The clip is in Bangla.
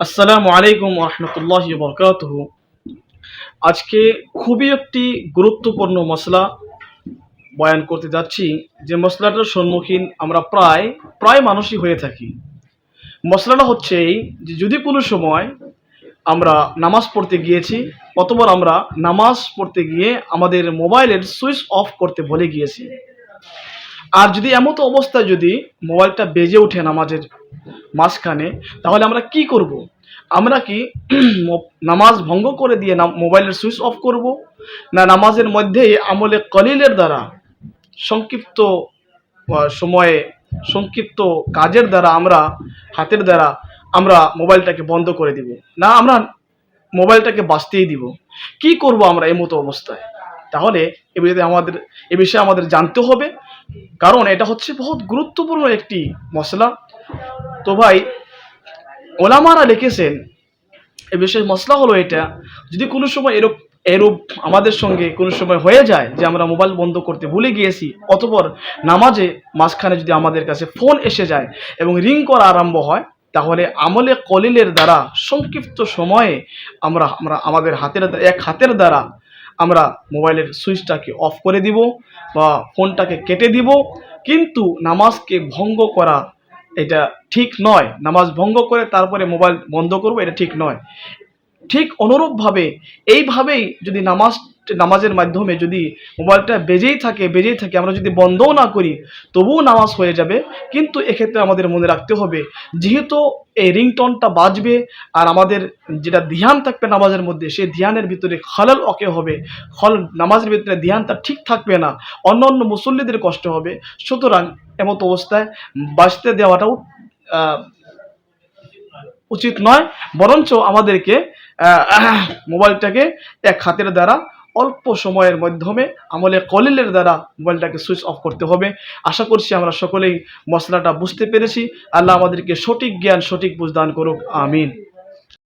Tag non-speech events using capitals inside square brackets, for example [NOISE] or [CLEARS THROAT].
আসসালামু আলাইকুম রহমতুল্লাহ বরকাত আজকে খুবই একটি গুরুত্বপূর্ণ মশলা বয়ান করতে যাচ্ছি। যে মশলাটার সম্মুখীন আমরা প্রায় প্রায় মানুষই হয়ে থাকি। মশলাটা হচ্ছে এই যে যদি কোনো সময় আমরা নামাজ পড়তে গিয়েছি অতবার আমরা নামাজ পড়তে গিয়ে আমাদের মোবাইলের সুইচ অফ করতে ভুলে গিয়েছি। আর যদি এমতো অবস্থায় যদি মোবাইলটা বেজে ওঠে নামাজের মাঝখানে, তাহলে আমরা কি করব। আমরা কি [CLEARS THROAT] নামাজ ভঙ্গ করে দিয়ে মোবাইলের সুইচ অফ করব? না নামাজের মধ্যেই আমলে কলিলের দ্বারা সংক্ষিপ্ত সময়ে সংক্ষিপ্ত কাজের দ্বারা আমরা, হাতের দ্বারা আমরা মোবাইলটাকে বন্ধ করে দিব? না, আমরা মোবাইলটাকে বাঁচতেই দিব। কি করব আমরা এই মতো অবস্থায়? তাহলে এ বিষয়ে আমাদের এ বিষয়ে আমাদের জানতে হবে। কারণ এটা হচ্ছে বহুত গুরুত্বপূর্ণ একটি মশলা তো ভাই, ওলামারা লিখেছেন, এ বিষয়ে মশলা হলো এটা, যদি কোনো সময় এরূপ এরূপ আমাদের সঙ্গে কোনো সময় হয়ে যায় যে আমরা মোবাইল বন্ধ করতে ভুলে গিয়েছি, অতপর নামাজে মাঝখানে যদি আমাদের কাছে ফোন এসে যায় এবং রিং করা আরম্ভ হয়, তাহলে আমলে কলিলের দ্বারা, সংক্ষিপ্ত সময়ে আমরা আমরা আমাদের হাতের এক হাতের দ্বারা আমরা মোবাইলের সুইচটাকে অফ করে দিব বা ফোনটাকে কেটে দিব। কিন্তু নামাজকে ভঙ্গ করা এটা ঠিক নয়। নামাজ ভঙ্গ করে তারপরে মোবাইল বন্ধ করব, এটা ঠিক নয়। ঠিক অনুরূপভাবে, এইভাবেই যদি নামাজ নামাজের মাধ্যমে যদি মোবাইলটা বেজেই থাকে বেজেই থাকে, আমরা যদি বন্ধও না করি, তবুও নামাজ হয়ে যাবে। কিন্তু এক্ষেত্রে আমাদের মনে রাখতে হবে, যেহেতু এই রিংটনটা বাজবে আর আমাদের যেটা ধ্যান থাকবে নামাজের মধ্যে, সেই ধ্যানের ভিতরে খলাল অকে হবে। খল নামাজের ভিতরে ধ্যানটা ঠিক থাকবে না অন্য অন্য মুসল্লিদের কষ্ট হবে। সুতরাং এমত অবস্থায় বাঁচতে দেওয়াটাও উচিত নয়। বরঞ্চ আমাদেরকে মোবাইলটাকে এক হাতের দ্বারা অল্প সময়ের মাধ্যমে আমলে কলিলের দ্বারা মোবাইলটাকে সুইচ অফ করতে হবে। আশা করছি আমরা সকলেই মশলাটা বুঝতে পেরেছি। আল্লাহ আমাদেরকে সঠিক জ্ঞান, সঠিক বুঝদান করুক। আমিন।